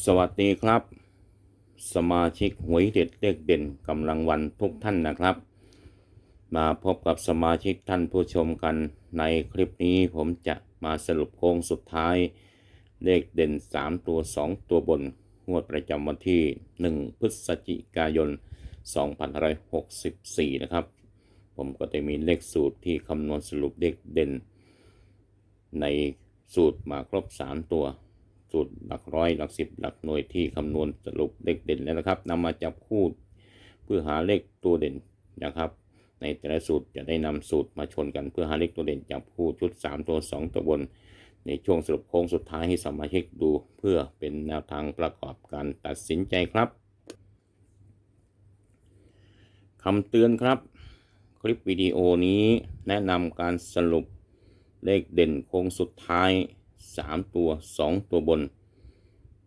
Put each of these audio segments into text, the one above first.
สวัสดีครับ สมาชิกหวยเด็ดเลขเด่นกำลังวันทุกท่านนะครับ มาพบกับสมาชิกท่านผู้ชมกันในคลิปนี้ผมจะมาสรุปโค้งสุดท้าย เลขเด่น 3 ตัว 2 ตัวบน งวดประจำวันที่ 1 พฤศจิกายน 2564 นะครับ ผมก็จะมีเลขสูตรที่คำนวณสรุปเลขเด่น ในสูตรมาครบ 3 ตัว สูตรหลักร้อยหลักสิบหลักหน่วยที่คำนวณสรุปเลขเด่นแล้วนะครับนำมาจับคู่เพื่อหาเลขตัวเด่นนะครับ ในแต่ละสูตรจะได้นำสูตรมาชนกันเพื่อหาเลขตัวเด่นจับคู่ชุด 3 ตัว 2 ตัวบน ในช่วงสรุปโค้งสุดท้ายให้สมาชิกดู เพื่อเป็นแนวทางประกอบการตัดสินใจครับคำเตือนครับ คลิปวิดีโอนี้แนะนำการสรุปเลขเด่นโค้งสุดท้าย 3 ตัว 2 ตัวบน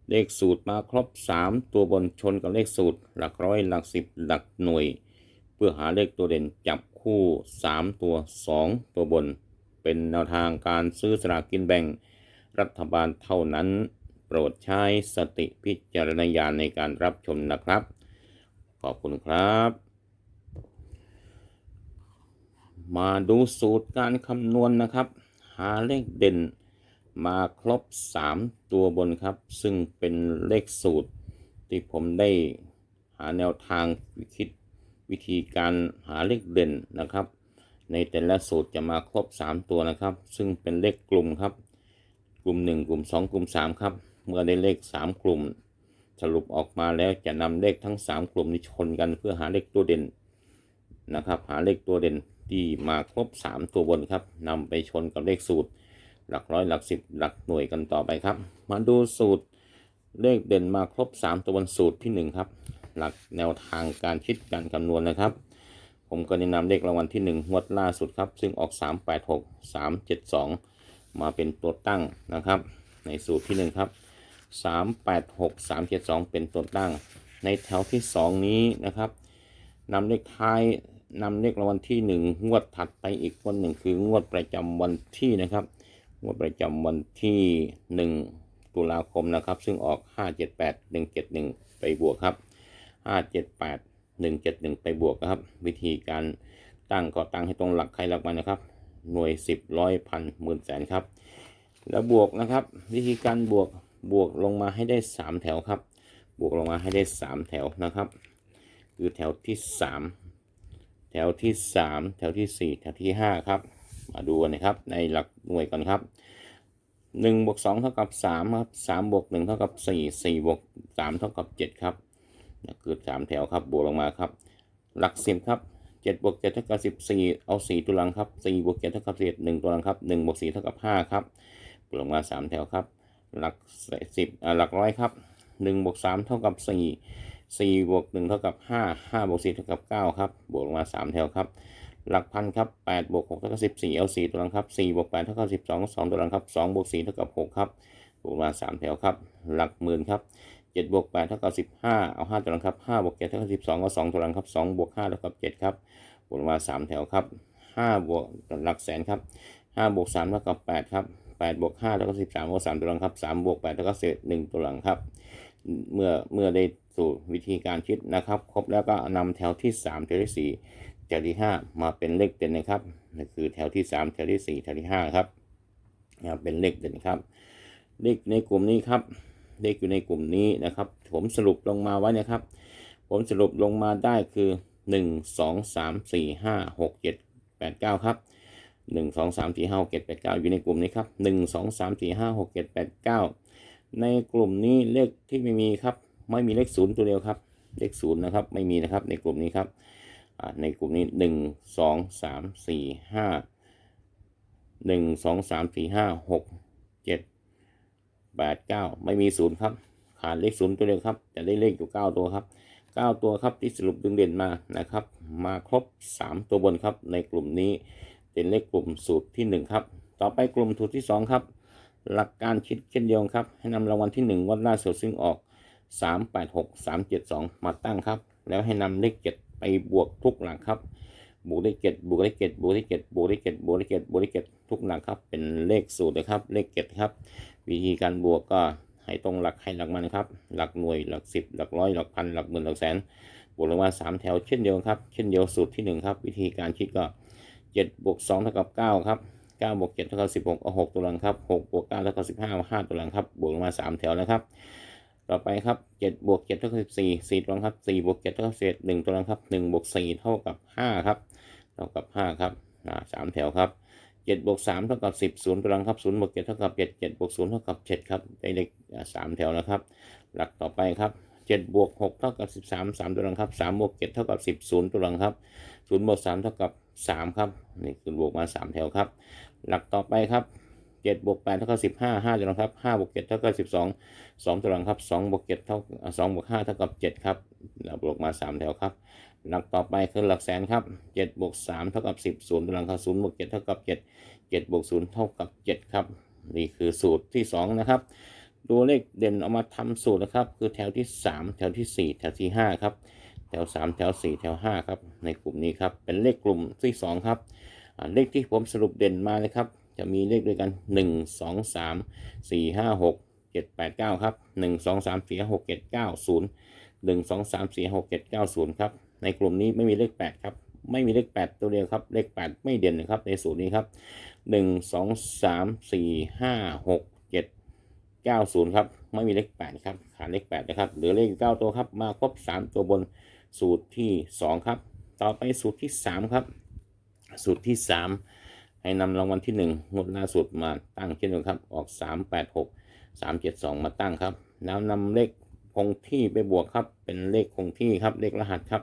เลขสูตรมาครบ 3 ตัวบนชนกับเลขสูตร หลักร้อยหลักสิบหลักหน่วย เพื่อหาเลขตัวเด่นจับคู่ 3 ตัว 2 ตัวบน เป็นแนวทางการซื้อสลากกินแบ่ง รัฐบาลเท่านั้น โปรดใช้สติพิจารณญาณในการรับชมนะครับ ขอบคุณครับมาดูสูตรการคำนวณนะครับ หาเลขเด่น มาครบ 3 ตัวบนครับ ซึ่งเป็นเลขสูตร ที่ผมได้หาแนวทางวิคิดวิธีการหาเลขเด่นนะครับ ในแต่ละสูตรจะมาครบ 3 ตัวนะครับ ซึ่งเป็นเลขกลุ่มครับ กลุ่ม 1 กลุ่ม 2 กลุ่ม 3 ครับ เมื่อได้เลข 3 กลุ่ม สรุปออกมาแล้วจะนำเลขทั้ง 3 กลุ่มนี้ชนกันเพื่อหาเลขตัวเด่นนะครับ หาเลขตัวเด่นที่มาครบ 3 ตัวบนครับนำไปชนกับเลขสูตร หลักร้อยหลักสิบหลักหน่วยกันต่อไปครับ มาดูสูตรเลขเด่นมาครบ 3 ตัวบนสูตรที่ 1 ครับ หลักแนวทางการคิดการคำนวณนะครับ ผมก็แนะนำเลขรางวัลที่1งวดล่าสุดครับ ซึ่งออก 386 372 มาเป็นตัวตั้งนะครับ ในสูตรที่ 1 ครับ 386 372 เป็นตัวตั้ง ในแถวที่ 2 นี้นะครับนำเลขท้ายนำเลขรางวัลที่ 1 งวดถัดไปอีกวันหนึ่งคืองวดประจำวันที่นะครับ งวดประจำวันที่ 1 ตุลาคมนะครับ ซึ่งออก 578 171 ไปบวกครับ 578 171 ไปบวกครับ วิธีการตั้งก็ตั้งให้ตรงหลักใครหลักมันนะครับ หน่วย 10ร้อยพันหมื่นแสนครับ แล้วบวกนะครับ วิธีการบวกบวกลงมาให้ได้ 3 แถวครับ บวกลงมาให้ได้ 3 แถวนะครับ คือแถวที่ 3 แถวที่ 3 แถวที่ 4 แถวที่ 5 ครับ มาดูกันนะครับ ในหลักหน่วยก่อนครับ1บวก2เท่ากับ3ครับ3บวก1เท่ากับ4 4บวก3เท่ากับ7ครับคือ3แถวครับบวกลงมาครับ หลักสิบครับ7บวก7เท่ากับ14 เอา 4 ตัวหลังครับ4บวก7เท่ากับ11 1ตัวหลังครับ1บวก4เท่ากับ5ครับบวกลงมา 3 แถวครับ หลัก10อ่าหลักร้อยครับ1บวก3เท่ากับ 4 4บวก1เท่ากับ5 5บวก4เท่ากับ9ครับบวกลงมา 3 แถวครับ หลักพันครับ8บวก6เท่ากับ14เอา4ตัวหลังครับ4บวก8เท่ากับ12 2 ตัวหลังครับ2บวก4เท่ากับ6ครับบวกมา3แถวครับ หลักหมื่นครับ7บวก8เท่ากับ15 เอา 5 ตัวหลังครับ5บวก7เท่ากับ12เอา2ตัวหลังครับ2บวก5เท่ากับ7ครับบวกมา 3 แถวครับ5บวกหลักแสนครับ5บวก3เท่ากับ8ครับ8บวก5เท่ากับ13เอา3ตัวหลังครับ3บวก8เท่ากับ11 1ตัวหลังครับ เมื่อเมื่อได้สู่วิธีการคิดนะครับ ครบแล้วก็นำแถวที่ 3 แถวที่ 4 แถวที่ 5 มาเป็นเลขเด่นนะครับนั่นคือแถวที่ 3 แถวที่ 4 แถวที่5ครับนะครับเป็นเลขเด่นครับ เลขในกลุ่มนี้ครับ เลขอยู่ในกลุ่มนี้นะครับ ผมสรุปลงมาไว้นะครับ ผมสรุปลงมาได้คือ 1 2 3 4 5 6 7 8 9 ครับ1 2 3 4 5 6 7 8 9 อยู่ในกลุ่มนี้ครับ 1 2 3 4 5 6 7 8 9 ในกลุ่มนี้เลขที่ไม่มีครับ ไม่มีเลขศูนย์ตัวเดียวครับ เลขศูนย์นะครับ ไม่มีนะครับในกลุ่มนี้ครับ ในกลุ่มนี้หนึ่งสองสามสี่ห้าหนึ่งสองสามสี่ห้าหกเจ็ดแปดเก้าไม่มีศูนย์ครับ ขาดเลขศูนย์ตัวเดียวครับ แต่ได้เลขอยู่เก้าตัวครับเก้าตัวครับที่สรุปดึงเด่นมานะครับ มาครบสามตัวบนครับในกลุ่มนี้เป็นเลขกลุ่มสูตรที่หนึ่งครับ ต่อไปกลุ่มสูตรที่สองครับ หลักการคิดเช่นเดียวกันครับ ให้นำรางวัลที่1งวันล่าสุดซึ่งออก 386 372 มาตั้งครับ แล้วให้นำเลข 7 ไปบวกทุกหลังครับ บวกเลข7บวกเลข7บวกเลข7บวกเลข7บวกเลข7บวกเลข7ทุกหลังครับ เป็นเลขสูตรนะครับ เลข7ครับ วิธีการบวกก็ให้ตรงหลักให้หลักมันครับ หลักหน่วย หลักสิบ หลักร้อย หลักพัน หลักหมื่น หลักแสน บวกลงมาสามแถวเช่นเดียวครับ เช่นเดียวสูตรที่หนึ่งครับ วิธีการคิดก็เจ็ดบวกสองเท่ากับเก้าครับเก้าบวกเจ็ดเท่ากับสิบหกเอาหกตัวหลังครับหกบวกเก้าเท่ากับสิบห้าห้าตัวหลังครับ บวกลงมาสามแถวนะครับ ต่อไปครับเจ็ดบวกเจ็ดเท่ากับสิบสี่สี่ตัวลังครับสี่บวกเจ็ดเท่ากับเศษหนึ่งตัวลังครับหนึ่งบวกสี่เท่ากับห้าครับเท่ากับห้าครับอ่าสามแถวครับเจ็ดบวกสามเท่ากับสิบศูนย์ตัวลังครับศูนย์บวกเจ็ดเท่ากับเจ็ดเจ็ดบวกศูนย์เท่ากับเจ็ดครับได้เลขอ่าสามแถวแล้วครับ หลักต่อไปครับเจ็ดบวกหกเท่ากับสิบสามสามตัวลังครับสามบวกเจ็ดเท่ากับสิบศูนย์ตัวลังครับศูนย์บวกสามเท่ากับสามครับนี่คือบวกมาสามแถวครับ หลักต่อไปครับ เจ็ดบวกแปดเท่ากับสิบห้าห้าตัวหลังครับห้าบวกเจ็ดเท่ากับสิบสองสองตัวหลังครับสองบวกเจ็ดเท่าสองบวกห้าเท่ากับเจ็ดครับเราบวกมาสามแถวครับ หลักต่อไปคือหลักแสนครับเจ็ดบวกสามเท่ากับสิบศูนย์ตัวหลังครับศูนย์บวกเจ็ดเท่ากับเจ็ดเจ็ดบวกศูนย์เท่ากับเจ็ดครับ นี่คือสูตรที่สองนะครับตัวเลขเด่นเอามาทำสูตรนะครับ คือแถวที่ 3 แถวที่ 4 แถวที่5ครับแถว 3 แถว 4 แถว5ครับในกลุ่มนี้ครับเป็นเลขกลุ่มที่ 2 ครับเลขที่ผมสรุปเด่นมาเลยครับ จะมีเลขด้วยกัน 1 2 3 4 5 6 7 8 9 ครับ 1 2 3 4 5 6 7 9 0 1 2 3 4 6 7 9 0 ครับ ในกลุ่มนี้ไม่มีเลข 8 ครับ ไม่มีเลข 8 ตัวเดียวครับ เลข 8 ไม่เด่นนะครับ ในสูตรนี้ครับ 1 2 3 4 5 6 7 90 ครับ ไม่มีเลข 8 ครับ ขาดเลข 8 นะครับ เหลือเลข 9 ตัวครับ มาครบ 3 ตัวบนสูตรที่ 2 ครับ ต่อไปสูตรที่ 3 ครับ สูตรที่ 3 ให้นำรางวัลที่1งวดล่าสุดมาตั้งเช่นเดียวครับ ออก 386 372 มาตั้งครับแล้วนำเลขคงที่ไปบวกครับ เป็นเลขคงที่ครับ เลขรหัสครับ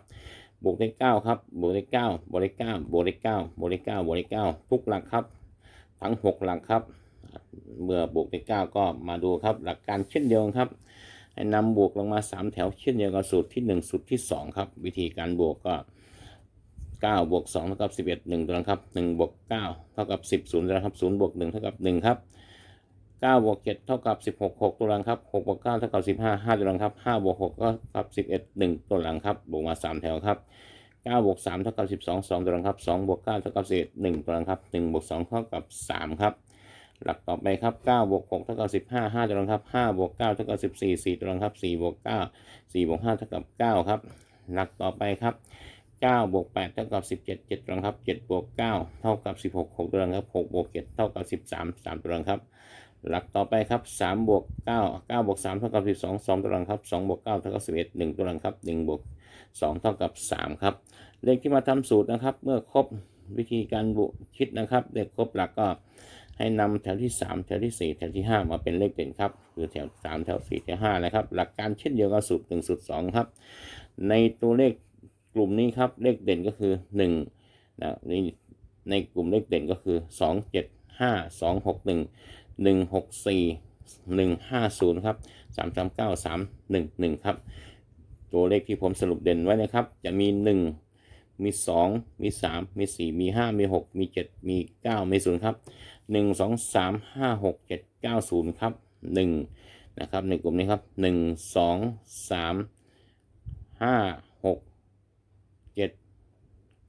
บวกเลข9ครับ บวกเลข9บวกเลข9บวกเลข9บวกเลข9บวกเลข9ทุกหลักครับ ทั้ง6หลักครับ เมื่อบวกเลข9ก็มาดูครับ หลักการเช่นเดียวกันครับให้นำบวกลงมา 3 แถวเช่นเดียวกับสูตรที่ 1 สูตรที่ 2 ครับ วิธีการบวกก็ 9บวก2เท่ากับ 11 1ตัวนะครับ1บวก9เท่ากับ 10 0ตัวนะครับ0บวก1เท่ากับ1ครับ9บวก7เท่ากับ 16 6 ตัวหลังครับ6บวก9เท่ากับ 15 5 ตัวหลังครับ5บวก6ก็กับ 11 1 ตัวหลังครับบวกมา 3 แถวครับ9บวก3เท่ากับ 12 2 ตัวหลังครับ2บวก9เท่ากับ11 1ตัวหลังครับ1บวก2เท่ากับ3ครับหลักต่อไปครับ9บวก6เท่ากับ15 5ตัวหลังครับ5บวก9เท่ากับ14 4ตัวหลังครับ4บวก9 4บวก5เท่ากับ9ครับหลักต่อไปครับ 9บวก8เท่ากับ17 7ตัวหลังครับ7บวก9เท่ากับ 16 6ตัวหลังครับ6บวก7เท่ากับ 13 3ตัวหลังครับ หลักต่อไปครับ3บวก9 9บวก3เท่ากับ 12 2ตัวหลังครับ2บวก9เท่ากับ11 1ตัวหลังครับ1บวก2เท่ากับ3ครับเลขที่มาทำสูตรนะครับ เมื่อครบวิธีการบวกคิดนะครับเลขครบหลักก็ให้นำแถวที่ 3 แถวที่ 4 แถวที่ 5 มาเป็นเลขเด่นครับ คือแถว 3 แถว 4 แถว5นะครับ หลักการเช่นเดียวกับสูตร1สูตร2ครับ ในตัวเลข กลุ่มนี้ครับเลขเด่นก็คือ1นะในในกลุ่มเลขเด่นก็คือ 2 7 5 2 6 1 1 6 4 1 5 0ครับ3 3 9 3 1 1ครับตัวเลขที่ผมสรุปเด่นไว้นะครับ จะมี 1 มี 2 มี 3 มี 4 มี 5 มี 6 มี 7 มี 9 มี 0 ครับ 1 2 3 5 6 7 9 0 ครับ 1 นะครับ ในกลุ่มนี้ครับ 1 2 3 5 6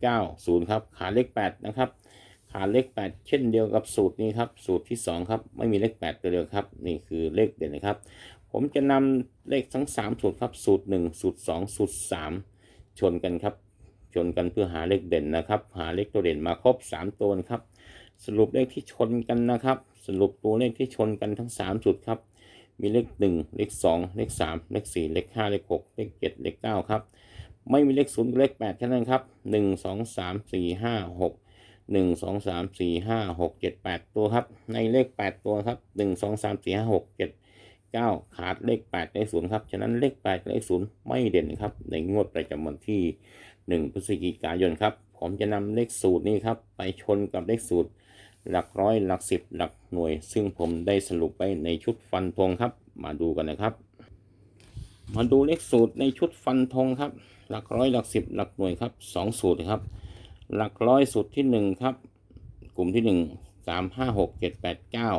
9 0 ครับ ขาเลข 8 นะครับ ขาเลข 8 เช่นเดียวกับสูตรนี้ครับ สูตรที่ 2 ครับ ไม่มีเลข 8 ตัวเดียวครับ นี่คือเลขเด่นนะครับ ผมจะนำเลขทั้ง 3 สูตรครับ สูตร 1 สูตร 2 สูตร 3 ชนกันครับ ชนกันเพื่อหาเลขเด่นนะครับ หาเลขตัวเด่นมาครบ 3 ตัวนะครับ สรุปเลขที่ชนกันนะครับ สรุปตัวเลขที่ชนกันทั้ง3จุดครับ มีเลข 1 เลข 2 เลข 3 เลข 4 เลข 5 เลข 6 เลข 7 เลข 9 ครับ ไม่มีเลข0กับเลข8แค่นั้นครับ1 2 3 4 5 6 1 2 3 4 5 6 7 8ตัวครับ ในเลข8ตัวครับ1 2 3 4 5 6 7 9ขาดเลข8เลข0ครับ ฉะนั้นเลข8เลข0ไม่เด่นครับ ในงวดประจำวันที่1พฤศจิกายนครับ ผมจะนำเลขสูตรนี้ครับ ไปชนกับเลขสูตร หลักร้อยหลักสิบหลักหน่วย ซึ่งผมได้สรุปไว้ในชุดฟันธงครับ มาดูกันนะครับ มาดูเลขสูตรในชุดฟันธงครับหลักร้อยหลักสิบหลักหน่วยครับสองสูตรครับ หลักร้อยสูตรที่หนึ่งครับ กลุ่มที่หนึ่งสามห้าหกเจ็ดแปดเก้า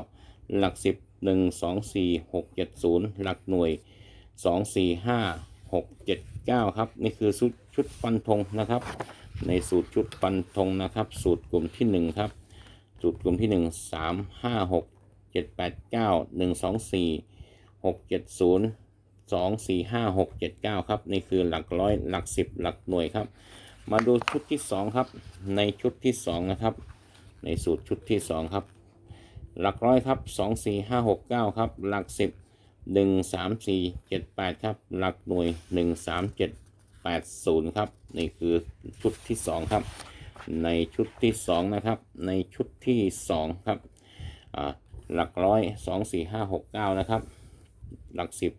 หลักสิบหนึ่งสองสี่หกเจ็ดศูนย์หลักหน่วยสองสี่ห้าหกเจ็ดเก้าครับ นี่คือชุดชุดฟันธงนะครับ ในสูตรชุดฟันธงนะครับ สูตรกลุ่มที่หนึ่งครับ สูตรกลุ่มที่หนึ่งสามห้าหกเจ็ดแปดเก้าหนึ่งสองสี่หกเจ็ดศูนย์ สองสี่ห้าหกเจ็ดเก้าครับ นี่คือหลักร้อยหลักสิบหลักหน่วยครับ มาดูชุดที่สองครับ ในชุดที่สองนะครับ ในสูตรชุดที่สองครับ หลักร้อยครับสองสี่ห้าหกเก้าครับ หลักสิบหนึ่งสามสี่เจ็ดแปดครับ หลักหน่วยหนึ่งสามเจ็ดแปดศูนย์ครับ นี่คือชุดที่สองครับ ในชุดที่สองนะครับ ในชุดที่สองครับหลักร้อยสองสี่ห้าหกเก้านะครับ หลักสิบ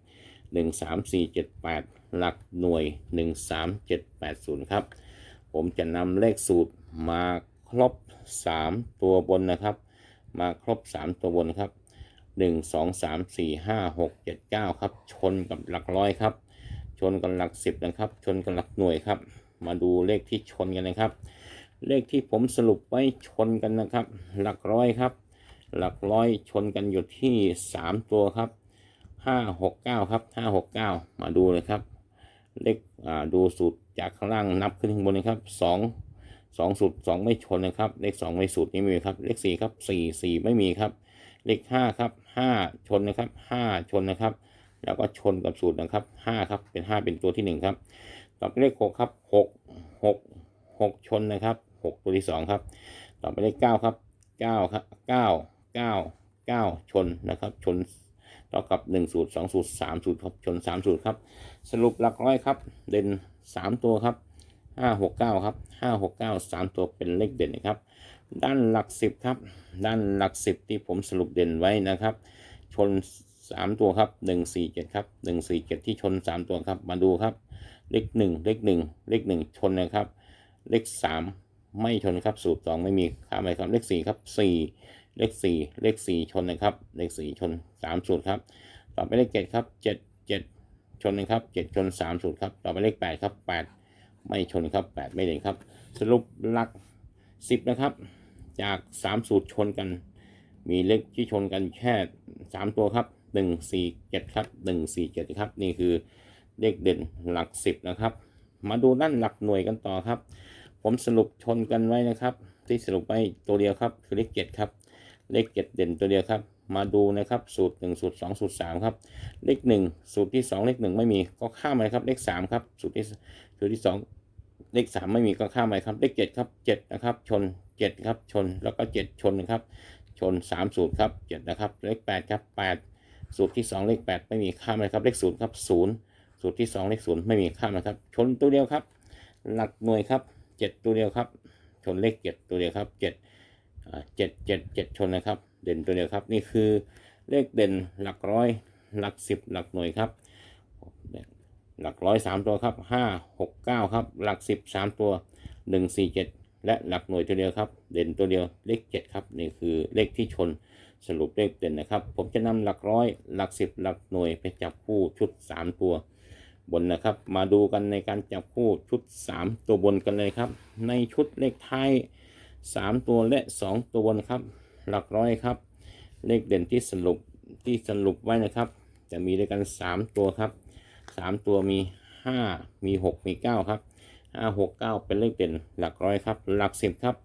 หนึ่งสามสี่เจ็ดแปดหลักหน่วยหนึ่งสามเจ็ดแปดศูนย์ครับ ผมจะนำเลขสูตรมาครบสามตัวบนนะครับ มาครบสามตัวบนครับหนึ่งสองสามสี่ห้าหกเจ็ดเก้าครับ ชนกับหลักร้อยครับ ชนกันหลักสิบนะครับ ชนกันหลักหน่วยครับ มาดูเลขที่ชนกันนะครับ เลขที่ผมสรุปไว้ชนกันนะครับ หลักร้อยครับ หลักร้อยชนกันอยู่ที่สามตัวครับ ห้าหกเก้าครับห้าหกเก้ามาดูเลยครับ เลขอ่าดูสูตรจากข้างล่างนับขึ้นข้างบนนะครับสองสองสูตรสองไม่ชนนะครับ เลขสองในสูตรนี้ไม่มีครับเลขสี่ครับสี่สี่ไม่มีครับ เลขห้าครับห้าชนนะครับห้าชนนะครับ แล้วก็ชนกับสูตรนะครับห้าครับเป็นห้าเป็นตัวที่หนึ่งครับต่อไปเลขหกครับหกหกหกชนนะครับหกตัวที่สองครับ ต่อไปเลขเก้าครับเก้าครับเก้าเก้าเก้าชนนะครับ ชน ท่ากับหนึ่งสูตรสองสูตรสามสูตรครับชนสามสูตรครับ สรุปหลักร้อยครับ เด่นสามตัวครับห้าหกเก้าครับห้าหกเก้าสามตัวเป็นเลขเด่นนะครับ ด้านหลักสิบครับ ด้านหลักสิบที่ผมสรุปเด่นไว้นะครับ ชนสามตัวครับหนึ่งสี่เจ็ดครับหนึ่งสี่เจ็ดที่ชนสามตัวครับ มาดูครับ เลขหนึ่งเลขหนึ่งเลขหนึ่งชนนะครับ เลขสามไม่ชนครับ สูตรสองไม่มีข้ามไปครับ เลขสี่ครับสี่ เลขสี่เลขสี่ชนนะครับ เลขสี่ชนสามสูตรครับ ต่อไปเลขเจ็ดครับเจ็ดเจ็ดชนนะครับเจ็ดชนสามสูตรครับ ต่อไปเลขแปดครับแปดไม่ชนครับแปดไม่เด่นครับ สรุปหลักสิบนะครับ จากสามสูตรชนกัน มีเลขที่ชนกันแค่สามตัวครับหนึ่งสี่เจ็ดครับหนึ่งสี่เจ็ดครับ นี่คือเลขเด่นหลักสิบนะครับ มาดูด้านหลักหน่วยกันต่อครับ ผมสรุปชนกันไว้นะครับ ที่สรุปไว้ตัวเดียวครับคือเลขเจ็ดครับ เลขเจ็ดเด่นตัวเดียวครับ มาดูนะครับสูตรหนึ่งสูตรสองสูตรสามครับ เลขหนึ่งสูตรที่สองเลขหนึ่งไม่มีก็ข้ามไปครับ เลขสามครับ สูตรที่สูตรที่สองเลขสามไม่มีก็ข้ามไปครับ เลขเจ็ดครับเจ็ดนะครับ ชนเจ็ดครับ ชนแล้วก็เจ็ดชนครับ ชนสามสูตรครับเจ็ดนะครับ เลขแปดครับแปดสูตรที่สองเลขแปดไม่มีข้ามเลยครับ เลขศูนครับศูนย์สูตรที่สองเลขศูนย์ไม่มีข้ามนะครับ ชนตัวเดียวครับ หลักหน่วยครับเจ็ดตัวเดียวครับ ชนเลขเจ็ดตัวเดียวครับเจ็ด เจ็ดเจ็ดเจ็ดชนนะครับ เด่นตัวเดียวครับ นี่คือเลขเด่นหลักร้อย หลักสิบหลักหน่วยครับ หลักร้อยสามตัวครับห้าหกเก้าครับ หลักสิบสามตัวหนึ่งสี่เจ็ดและหลักหน่วยตัวเดียวครับ เด่นตัวเดียวเลขเจ็ดครับ นี่คือเลขที่ชนสรุปเลขเด่นนะครับ ผมจะนำหลักร้อย หลักสิบหลักหน่วยไปจับคู่ชุดสามตัวบนนะครับ มาดูกันในการจับคู่ชุด3ตัวบนกันเลยครับ ในชุดเลขท้าย 3 ตัวและ 2 ตัวบนครับ หลักร้อยครับ เลขเด่นที่สรุปที่สรุปไว้นะครับ จะมีด้วยกัน 3 ตัวครับ 3 ตัวมี 5 มี 6 มี 9 ครับ 5 6 9 เป็นเลขเด่นหลักร้อยครับ หลักสิบครับ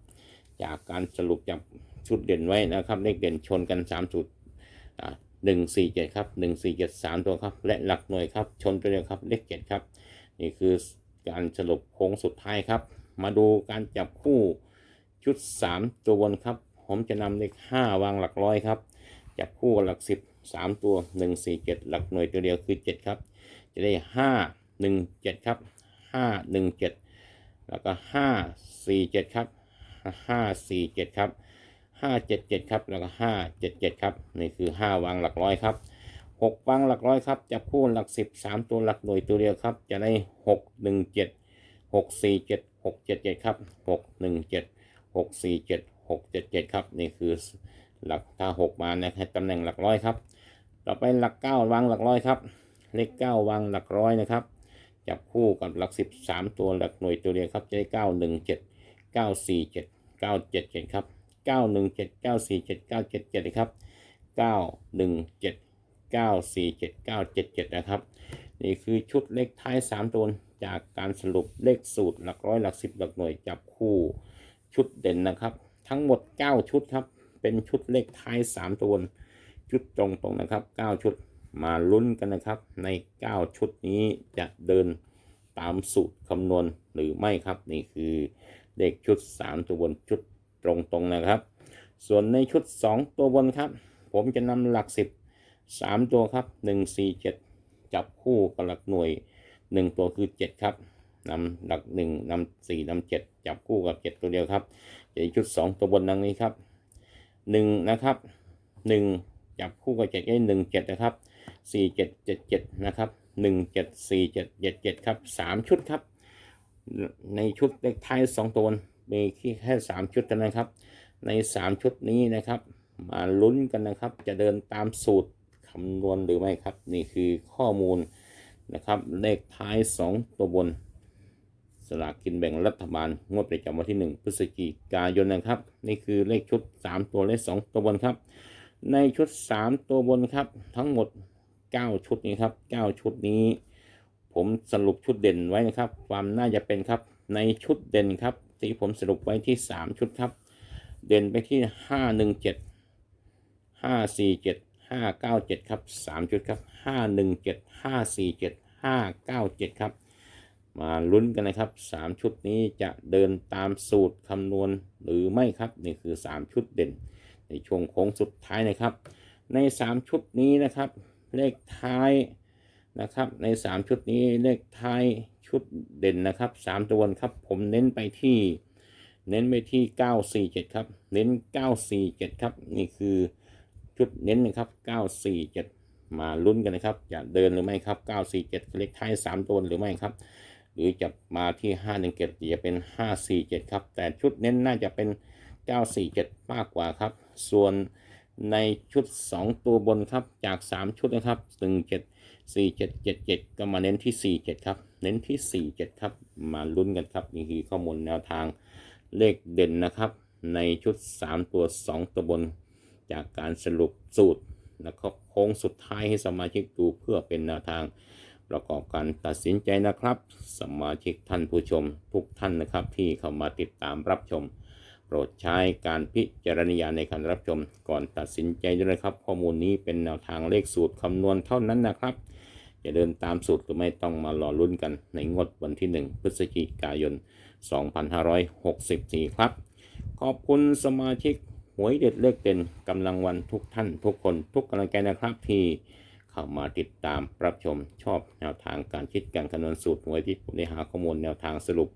จากการสรุปจับชุดเด่นไว้นะครับ เลขเด่นชนกัน3จุดหนึ่งสี่เจ็ดครับหนึ่งสี่เจ็ดสามตัวครับ และหลักหน่วยครับ ชนตัวเดียวครับ เลขเจ็ดครับ นี่คือการสรุปโค้งสุดท้ายครับ มาดูการจับคู่ ชุดสามตัวบนครับ ผมจะนำเลขห้าวางหลักร้อยครับจับคู่หลักสิบสามตัวหนึ่งสี่เจ็ดหลักหน่วยตัวเดียวคือเจ็ดครับ จะได้ห้าหนึ่งเจ็ดครับห้าหนึ่งเจ็ดแล้วก็ห้าสี่เจ็ดครับห้าสี่เจ็ดครับห้าเจ็ดเจ็ดครับ แล้วก็ห้าเจ็ดเจ็ดครับ นี่คือห้าวางหลักร้อยครับหกวางหลักร้อยครับ จับคู่หลักสิบสามตัวหลักหน่วยตัวเดียวครับ จะได้หกหนึ่งเจ็ดหกสี่เจ็ดหกเจ็ดเจ็ดครับหกห นึ่งเจ็ดหกสี่เจ็ดหกเจ็ดเจ็ดครับ นี่คือหลักถ้าหกมานะครับตำแหน่งหลักร้อยครับ ต่อไปหลักเก้าวางหลักร้อยครับ เลขเก้าวางหลักร้อยนะครับ จับคู่กับหลักสิบสามตัวหลักหน่วยตัวเดียวครับจะได้เก้าหนึ่งเจ็ดเก้าสี่เจ็ดเก้าเจ็ดเจ็ดครับเก้าหนึ่งเจ็ดเก้าสี่เจ็ดเก้าเจ็ดเจ็ดครับเก้าหนึ่งเจ็ดเก้าสี่เจ็ดเก้าเจ็ดเจ็ดนะครับ นี่คือชุดเลขท้ายสามตัวจากการสรุปเลขสูตรหลักร้อยหลักสิบหลักหน่วยจับคู่ ชุดเด่นนะครับ ทั้งหมด 9 ชุดครับ เป็นชุดเลขท้าย 3 ตัวชุดตรงๆนะครับ 9 ชุดมาลุ้นกันนะครับ ใน 9 ชุดนี้จะเดินตามสูตรคำนวณหรือไม่ครับ นี่คือเลขชุด 3 ตัวบนชุดตรงๆนะครับ ส่วนในชุด 2 ตัวบนครับ ผมจะนำหลัก 10 3 ตัวครับ 1 4 7 จับคู่กับหลักหน่วย 1 ตัวคือ 7 ครับ นำหลัก1นำ4นำ7จับคู่กับ7ตัวเดียวครับจะชุด2ตัวบนดังนี้ครับ1นะครับ1จับคู่กับ7ได้1 7นะครับ4 7 7 7นะครับ1 7 4 7 7 7ครับ3ชุดครับ ในชุดเลขท้าย2ตัวบนมีแค่3ชุดเท่านั้นครับ ใน3ชุดนี้นะครับ มาลุ้นกันนะครับ จะเดินตามสูตรคำนวณหรือไม่ครับ นี่คือข้อมูลนะครับ เลขท้าย2ตัวบน สลากกินแบ่งรัฐบาลงวดประจำวันที่ 1 พฤศจิกายนนะครับ นี่คือเลขชุด 3 ตัวและ 2 ตัวบนครับ ในชุด 3 ตัวบนครับ ทั้งหมด 9 ชุดนี้ครับ 9 ชุดนี้ ผมสรุปชุดเด่นไว้นะครับ ความน่าจะเป็นครับ ในชุดเด่นครับ ที่ผมสรุปไว้ที่ 3 ชุดครับ เด่นไปที่ 5 1 7 5 4 7 5 9 7 ครับ 3 ชุดครับ 5 1 7 5 4 7 5 9 7 ครับ มาลุ้นกันนะครับ 3 ชุดนี้จะเดินตามสูตรคำนวณหรือไม่ครับนี่คือ 3 ชุดเด่น ในช่วงโค้งสุดท้ายนะครับ ใน 3 ชุดนี้นะครับ เลขท้ายนะครับ ใน 3 ชุดนี้เลขท้ายชุดเด่นนะครับ 3 ตัวนครับ ผมเน้นไปที่ เน้นไปที่ 947 ครับ เน้น 947 ครับ นี่คือชุดเน้นนะครับ 947 มาลุ้นกันนะครับ จะเดินหรือไม่ครับ 947 เลขท้าย 3 ตัวหรือไม่ครับ รือจะมาที่517จะเป็น547ครับ แต่ชุดเน้นน่าจะเป็น947มากกว่าครับ ส่วนในชุด 2 ตัวบนครับจาก 3 ชุดนะครับ 17 47 77 ก็มาเน้นที่ 47 ครับ เน้นที่ 47 ครับ มาลุ้นกันครับ นี่คือข้อมูลแนวทางเลขเด่นนะครับ ในชุด 3 ตัว 2 ตัวบน จากการสรุปสูตรนะครับโค้งสุดท้ายให้สมาชิกดูเพื่อเป็นแนวทาง ประกอบการตัดสินใจนะครับ สมาชิกท่านผู้ชมทุกท่านนะครับ ที่เข้ามาติดตามรับชม โปรดใช้การพิจารณาในการรับชม ก่อนตัดสินใจด้วยนะครับ ข้อมูลนี้เป็นแนวทางเลขสูตรคำนวณเท่านั้นนะครับจะเดินตามสูตรหรือไม่ต้องมารอลุ้นกัน ในงวดวันที่ 1 พฤศจิกายน 2564 ครับ ขอบคุณสมาชิกหวยเด็ดเลขเด่นกำลังวันทุกท่านทุกคนทุกกำลังใจนะครับที่ เข้ามาติดตามรับชมชอบแนวทางการคิดการคำนวณสูตรหวยที่ผมได้หาข้อมูลแนวทางสรุป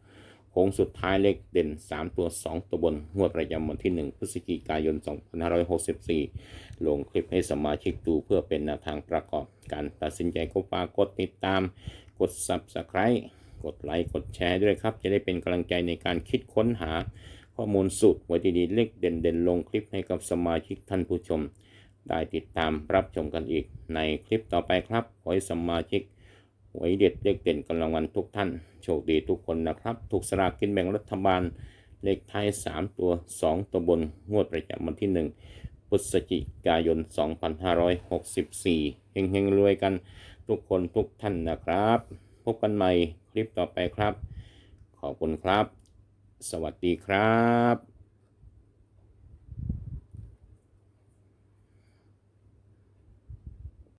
โค้งสุดท้ายเลขเด่น 3 ตัว 2 ตัวบนงวดประจำวันที่ 1 พฤศจิกายน 2564 ลงคลิปให้สมาชิกดูเพื่อเป็นแนวทางประกอบการตัดสินใจก็ฝากกดติดตาม กด Subscribe กดไลค์กดแชร์ด้วยครับ จะได้เป็นกำลังใจในการคิดค้นหาข้อมูลสูตรไว้ดีๆเลขเด่นๆ ลงคลิปให้กับสมาชิกท่านผู้ชม ได้ติดตามรับชมกันอีกในคลิปต่อไปครับขอให้สมาชิกหวยเด็ดเลขเด่นกำลังวันทุกท่าน โชคดีทุกคนนะครับ ถูกสลากกินแบ่งรัฐบาล เลขท้าย 3 ตัว 2 ตัวบน งวดประจำวันที่ 1พฤศจิกายน 2564 เฮงๆ รวยกันทุกคนทุกท่านนะครับ พบกันใหม่คลิปต่อไปครับ ขอบคุณครับ สวัสดีครับ